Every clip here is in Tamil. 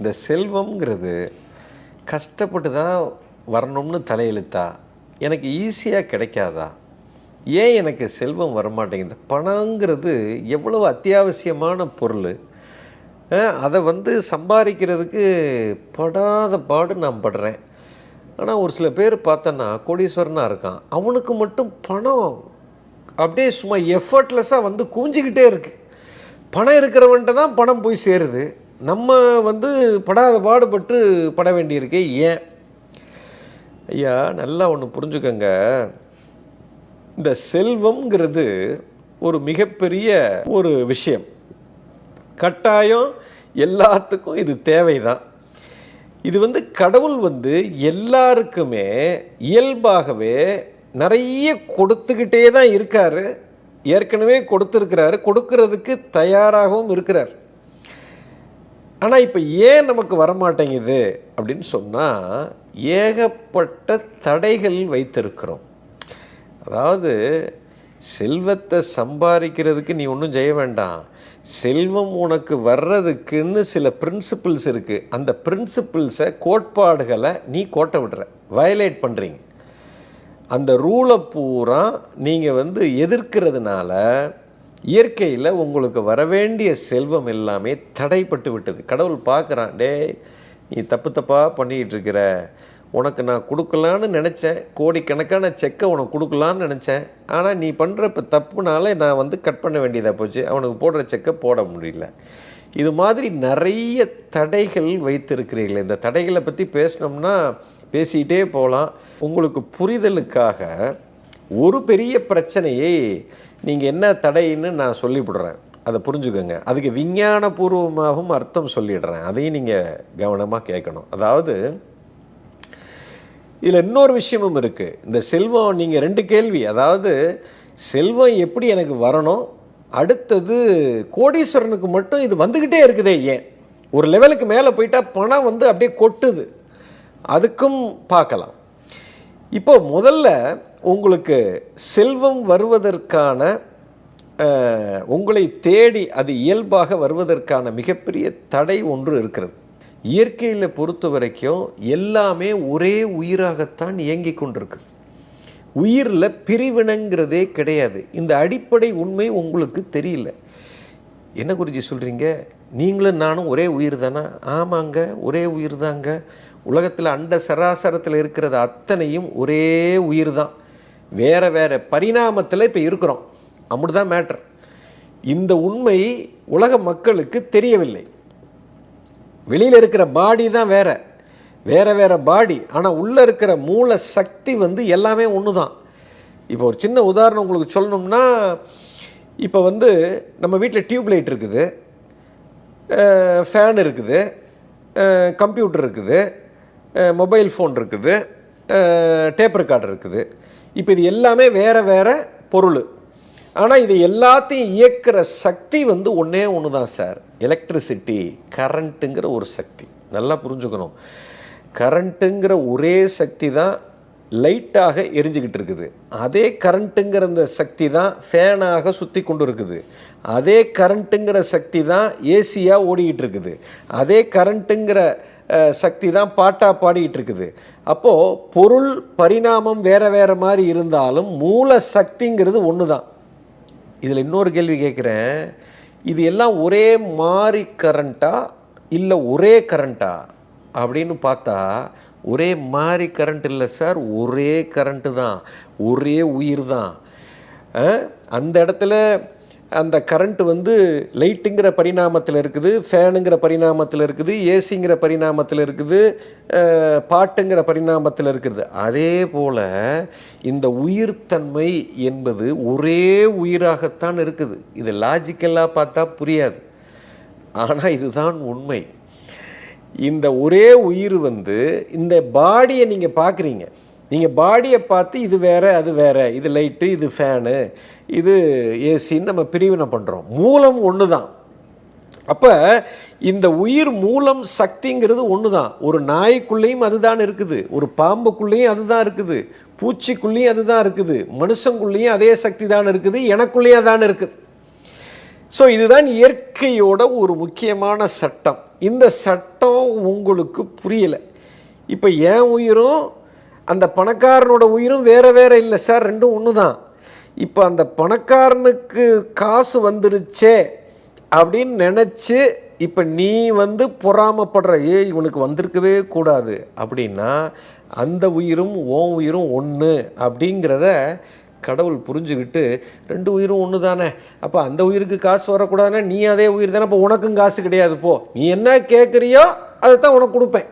இந்த செல்வம்ங்கிறது கஷ்டப்பட்டு தான் வரணும்னு தலையெழுத்தா? எனக்கு ஈஸியாக கிடைக்காதா? ஏன் எனக்கு செல்வம் வரமாட்டேங்குது? பணங்கிறது எவ்வளவு அத்தியாவசியமான பொருள். அதை வந்து சம்பாதிக்கிறதுக்கு படாத பாடு நான் படுறேன். ஆனால் ஒரு சில பேர் பார்த்தோன்னா கோடீஸ்வரனாக இருக்கான். அவனுக்கு மட்டும் பணம் அப்படியே சும்மா எஃபர்ட்லெஸ்ஸாக வந்து குவிஞ்சிக்கிட்டே இருக்குது பணம் இருக்கிறவன்ட்ட தான் பணம் போய் சேருது. நம்ம வந்து படாத பாடுபட்டு பட வேண்டியிருக்கே ஏன்? ஐயா நல்லா ஒன்று புரிஞ்சுக்கங்க. இந்த செல்வம்ங்கிறது ஒரு மிகப்பெரிய ஒரு விஷயம். கட்டாயம் எல்லாத்துக்கும் இது தேவைதான். இது வந்து கடவுள் வந்து எல்லாருக்குமே இயல்பாகவே நிறைய கொடுத்துக்கிட்டே தான் இருக்கார். ஏற்கனவே கொடுத்துருக்கிறாரு. கொடுக்கறதுக்கு தயாராகவும் இருக்கிறார். ஆனால் இப்போ ஏன் நமக்கு வரமாட்டேங்குது அப்படின்னு சொன்னால் ஏகப்பட்ட தடைகள் வைத்திருக்கிறோம். அதாவது செல்வத்தை சம்பாதிக்கிறதுக்கு நீ ஒன்றும் செய்ய வேண்டாம். செல்வம் உனக்கு வர்றதுக்குன்னு சில பிரின்சிபிள்ஸ் இருக்குது அந்த பிரின்சிபிள்ஸை கோட்பாடுகளை நீ கோட்டை விடுற வயலேட் பண்ணுறீங்க அந்த ரூலை பூரா நீங்கள் வந்து எதிர்க்கிறதுனால இயற்கையில் உங்களுக்கு வரவேண்டிய செல்வம் எல்லாமே தடைப்பட்டு விட்டது. கடவுள் பார்க்குறான் டே நீ தப்பு தப்பாக பண்ணிக்கிட்டு இருக்கிற. உனக்கு நான் கொடுக்கலான்னு நினச்சேன். கோடிக்கணக்கான செக்கை உனக்கு கொடுக்கலான்னு நினச்சேன். ஆனால் நீ பண்ணுற இப்போ தப்புனால நான் வந்து கட் பண்ண வேண்டியதாக போச்சு. அவனுக்கு போடுற செக்கை போட முடியல. இது மாதிரி நிறைய தடைகள் வைத்திருக்கிறீர்கள். இந்த தடைகளை பற்றி பேசினோம்னா பேசிக்கிட்டே போகலாம் உங்களுக்கு புரிதலுக்காக ஒரு பெரிய பிரச்சனையை நீங்கள் என்ன தடைன்னு நான் சொல்லிவிடுறேன். அதை புரிஞ்சுக்கோங்க. அதுக்கு விஞ்ஞானபூர்வமாகவும் அர்த்தம் சொல்லிடுறேன். அதையும் நீங்கள் கவனமாக கேட்கணும். அதாவது இதில் இன்னொரு விஷயமும் இருக்குது இந்த செல்வம் நீங்கள் ரெண்டு கேள்வி. அதாவது செல்வம் எப்படி எனக்கு வரணும்? அடுத்தது கோடீஸ்வரனுக்கு மட்டும் இது வந்துக்கிட்டே இருக்குதே ஏன்? ஒரு லெவலுக்கு மேலே போயிட்டால் பணம் வந்து அப்படியே கொட்டுது. அதுக்கும் பார்க்கலாம். இப்போ முதல்ல உங்களுக்கு செல்வம் வருவதற்கான உங்களை தேடி அது இயல்பாக வருவதற்கான மிகப்பெரிய தடை ஒன்று இருக்கிறது. இயற்கையில் பொறுத்த வரைக்கும் எல்லாமே ஒரே உயிராகத்தான் இயங்கி கொண்டிருக்கு உயிரில் பிரிவினங்கிறதே கிடையாது. இந்த அடிப்படை உண்மை உங்களுக்கு தெரியல. என்ன குறிச்சி சொல்கிறீங்க நீங்களும் நானும் ஒரே உயிர் தானா? ஆமாங்க ஒரே உயிர் தாங்க. உலகத்தில் அண்ட சராசரத்தில் இருக்கிறது அத்தனையும் ஒரே உயிர் தான் வேற வேறு பரிணாமத்தில் இப்போ இருக்கிறோம். அப்படிதான் மேட்டர் இந்த உண்மை உலக மக்களுக்கு தெரியவில்லை. வெளியில் இருக்கிற பாடி தான் வேற. வேற வேற பாடி ஆனால் உள்ளே இருக்கிற மூல சக்தி வந்து எல்லாமே ஒன்று தான் இப்போ ஒரு சின்ன உதாரணம் உங்களுக்கு சொல்லணும்னா இப்போ வந்து நம்ம வீட்டில் டியூப் லைட் இருக்குது. ஃபேன் இருக்குது. கம்ப்யூட்டர் இருக்குது. மொபைல் ஃபோன் இருக்குது. டேப் ரெக்கார்டர் இருக்குது. இப்போ இது எல்லாமே வேறு வேறு பொருள். ஆனால் இது எல்லாத்தையும் இயக்குற சக்தி வந்து ஒன்றே ஒன்று தான் சார். எலக்ட்ரிசிட்டி கரண்ட்டுங்கிற ஒரு சக்தி. நல்லா புரிஞ்சுக்கணும். கரண்ட்டுங்கிற ஒரே சக்தி தான் லைட்டாக எரிஞ்சுக்கிட்டு இருக்குது. அதே கரண்ட்டுங்கிற அந்த சக்தி தான் ஃபேனாக சுற்றி கொண்டு இருக்குது அதே கரண்ட்டுங்கிற சக்தி தான் ஏசியாக ஓடிக்கிட்டு இருக்குது. அதே கரண்ட்டுங்கிற சக்தி தான் பாட்டாக பாடிக்கிட்டு இருக்குது அப்போது பொருள் பரிணாமம் வேறு வேறு மாதிரி இருந்தாலும் மூல சக்திங்கிறது ஒன்று தான் இதில் இன்னொரு கேள்வி கேட்குறேன். இது எல்லாம் ஒரே மாதிரி கரண்ட்டா இல்லை ஒரே கரண்ட்டா அப்படின்னு பார்த்தா ஒரே மாதிரி கரண்ட் இல்லை சார் ஒரே கரண்ட்டு தான். ஒரே உயிர் தான். அந்த இடத்துல அந்த கரண்ட் வந்து லைட்டுங்கிற பரிணாமத்தில் இருக்குது ஃபேனுங்கிற பரிணாமத்தில் இருக்குது ஏசிங்கிற பரிணாமத்தில் இருக்குது பாட்டுங்கிற பரிணாமத்தில் இருக்குது. அதே போல் இந்த உயிர்த்தன்மை என்பது ஒரே உயிராகத்தான் இருக்குது. இது லாஜிக்கலாக பார்த்தா புரியாது. ஆனால் இதுதான் உண்மை. இந்த ஒரே உயிர் வந்து இந்த பாடியை நீங்கள் பார்க்குறீங்க. நீங்கள் பாடியை பார்த்து இது வேறு அது வேறு இது லைட்டு இது ஃபேனு இது ஏசின்னு நம்ம பிரிவினை பண்ணுறோம் மூலம் ஒன்று தான் அப்போ இந்த உயிர் மூலம் சக்திங்கிறது ஒன்று தான் ஒரு நாய்க்குள்ளேயும் அதுதான் இருக்குது. ஒரு பாம்புக்குள்ளேயும் அதுதான் இருக்குது. பூச்சிக்குள்ளேயும் அதுதான் இருக்குது. மனுஷங்குள்ளேயும் அதே சக்தி தான் இருக்குது. எனக்குள்ளேயும் தான் இருக்குது. ஸோ இதுதான் இயற்கையோட ஒரு முக்கியமான சட்டம். இந்த சட்டம் உங்களுக்கு புரியலை. இப்போ என் உயிரும் அந்த பணக்காரனோட உயிரும் வேற வேற இல்லை சார் ரெண்டும் ஒன்று தான் இப்போ அந்த பணக்காரனுக்கு காசு வந்துருச்சே அப்படின்னு நினச்சி இப்போ நீ வந்து பொறாமப்படுற ஏ இவனுக்கு வந்திருக்கவே கூடாது. அப்படின்னா அந்த உயிரும் ஓன் உயிரும் ஒன்று அப்படிங்கிறத கடவுள் புரிஞ்சுக்கிட்டு ரெண்டு உயிரும் ஒன்று தானே அப்போ அந்த உயிருக்கு காசு வரக்கூடாதுன்னா நீ அதே உயிர் தானே அப்போ உனக்கும் காசு கிடையாது போ. நீ என்ன கேட்குறியோ அதை தான் உனக்கு கொடுப்பேன்.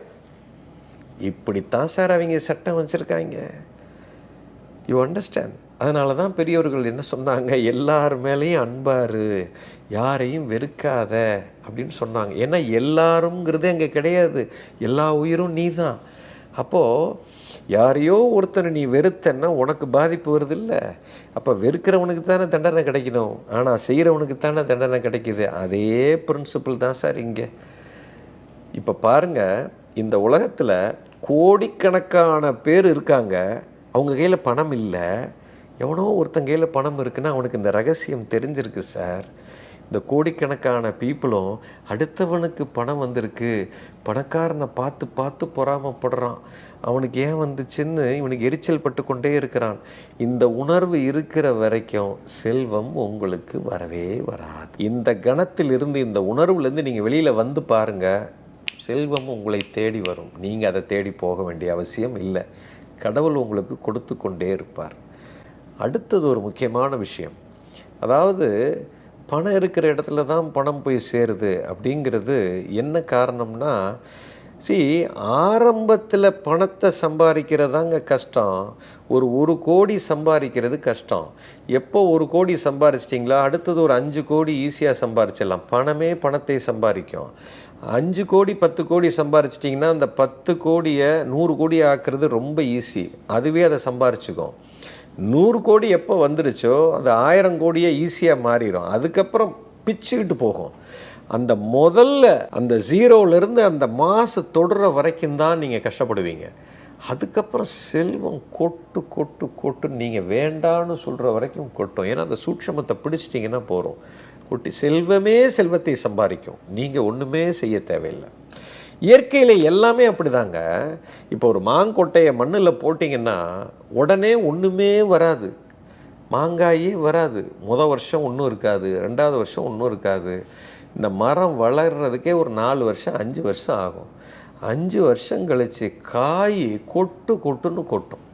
இப்படித்தான் சார் அவங்க சட்டம் வச்சுருக்காங்க. யூ அண்டர்ஸ்டாண்ட் அதனால தான் பெரியவர்கள் என்ன சொன்னாங்க? எல்லார் மேலேயும் அன்பாரு யாரையும் வெறுக்காத அப்படின்னு சொன்னாங்க. ஏன்னா எல்லாருங்கிறது அங்கே கிடையாது. எல்லா உயிரும் நீ தான் அப்போது யாரையோ ஒருத்தனை நீ வெறுத்தன்னா உனக்கு பாதிப்பு வருது இல்லை அப்போ வெறுக்கிறவனுக்கு தானே தண்டனை கிடைக்கணும். ஆனால் செய்கிறவனுக்கு தானே தண்டனை கிடைக்குது. அதே பிரின்சிபிள் தான் சார் இங்கே. இப்போ பாருங்க இந்த உலகத்தில் கோடிக்கணக்கான பேர் இருக்காங்க. அவங்க கையில் பணம் இல்லை. எவனோ ஒருத்தன் கையில் பணம் இருக்குன்னா அவனுக்கு இந்த ரகசியம் தெரிஞ்சிருக்கு சார். இந்த கோடிக்கணக்கான பீப்புளும் அடுத்தவனுக்கு பணம் வந்திருக்கு. பணக்காரனை பார்த்து பார்த்து பொறாமப்படுறான். அவனுக்கு ஏன் வந்துச்சுன்னு இவனுக்கு எரிச்சல் பட்டு கொண்டே இருக்கிறான். இந்த உணர்வு இருக்கிற வரைக்கும் செல்வம் உங்களுக்கு வரவே வராது. இந்த கணத்தில் இருந்து இந்த உணர்வுலேருந்து நீங்கள் வெளியில் வந்து பாருங்கள் செல்வம் உங்களை தேடி வரும். நீங்கள் அதை தேடி போக வேண்டிய அவசியம் இல்லை. கடவுள் உங்களுக்கு கொடுத்து கொண்டே இருப்பார். அடுத்தது ஒரு முக்கியமான விஷயம். அதாவது பணம் இருக்கிற இடத்துல தான் பணம் போய் சேருது அப்படிங்கிறது என்ன காரணம்னா சி ஆரம்பத்தில் பணத்தை சம்பாதிக்கிறதாங்க கஷ்டம். ஒரு ஒரு கோடி சம்பாதிக்கிறது கஷ்டம். எப்போ ஒரு கோடி சம்பாரிச்சிட்டிங்களா அடுத்தது ஒரு அஞ்சு கோடி ஈஸியாக சம்பாரிச்சிடலாம் பணமே பணத்தை சம்பாதிக்கும். அஞ்சு கோடி பத்து கோடி சம்பாரிச்சிட்டிங்கன்னா அந்த பத்து கோடியை நூறு கோடி ஆக்குறது ரொம்ப ஈஸி அதுவே அதை சம்பாரிச்சுக்கும். நூறு கோடி எப்போ வந்துருச்சோ அது ஆயிரம் கோடியே ஈஸியாக மாறிடும். அதுக்கப்புறம் பிச்சுக்கிட்டு போகும். அந்த முதல்ல அந்த ஜீரோவிலேருந்து அந்த மாசு தொடுற வரைக்கும் தான் நீங்கள் கஷ்டப்படுவீங்க. அதுக்கப்புறம் செல்வம் கொட்டு கொட்டு கொட்டு நீங்கள் வேண்டான்னு சொல்கிற வரைக்கும் கொட்டும். ஏன்னா அந்த சூட்சமத்தை பிடிச்சிட்டிங்கன்னா போகிறோம் குட்டி செல்வமே செல்வத்தை சம்பாதிக்கும். நீங்கள் ஒன்றுமே செய்ய தேவையில்லை. இயற்கையில் எல்லாமே அப்படிதாங்க. இப்போ ஒரு மாங்கொட்டையை மண்ணில் போட்டிங்கன்னா உடனே ஒன்றுமே வராது. மாங்காயே வராது. முத வருஷம் ஒன்றும் இருக்காது. ரெண்டாவது வருஷம் ஒன்றும் இருக்காது. இந்த மரம் வளர்கிறதுக்கே ஒரு நாலு வருஷம் அஞ்சு வருஷம் ஆகும். அஞ்சு வருஷம் கழித்து காய் கொட்டு கொட்டுன்னு கொட்டும்.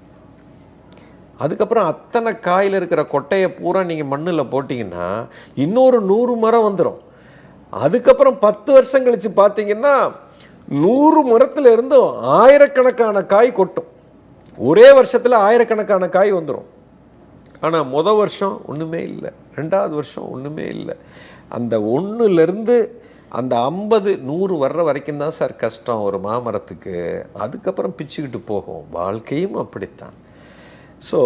அதுக்கப்புறம் அத்தனை காயில் இருக்கிற கொட்டையை பூரா நீங்கள் மண்ணில் போட்டிங்கன்னா இன்னொரு நூறு மரம் வந்துடும் அதுக்கப்புறம் பத்து வருஷம் கழித்து பார்த்தீங்கன்னா நூறு மரத்துல இருந்தும் ஆயிரக்கணக்கான காய் கொட்டும். ஒரே வருஷத்தில் ஆயிரக்கணக்கான காய் வந்துடும் ஆனால் முத வருஷம் ஒன்றுமே இல்லை. ரெண்டாவது வருஷம் ஒன்றுமே இல்லை. அந்த ஒன்றுலேருந்து அந்த ஐம்பது நூறு வர்ற வரைக்கும் தான் சார் கஷ்டம் ஒரு மாமரத்துக்கு. அதுக்கப்புறம் பிச்சுக்கிட்டு போகும். வாழ்க்கையும் அப்படித்தான். ஸோ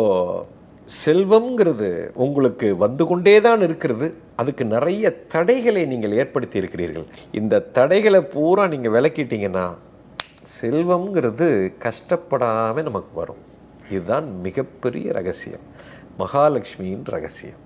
செல்வம்ங்கிறது உங்களுக்கு வந்து கொண்டே தான் இருக்கிறது. அதுக்கு நிறைய தடைகளை நீங்கள் ஏற்படுத்தி இருக்கிறீர்கள். இந்த தடைகளை பூரா நீங்கள் விளக்கிட்டீங்கன்னா செல்வம்ங்கிறது கஷ்டப்படாமல் நமக்கு வரும். இதுதான் மிகப்பெரிய ரகசியம். மகாலட்சுமியின் ரகசியம்.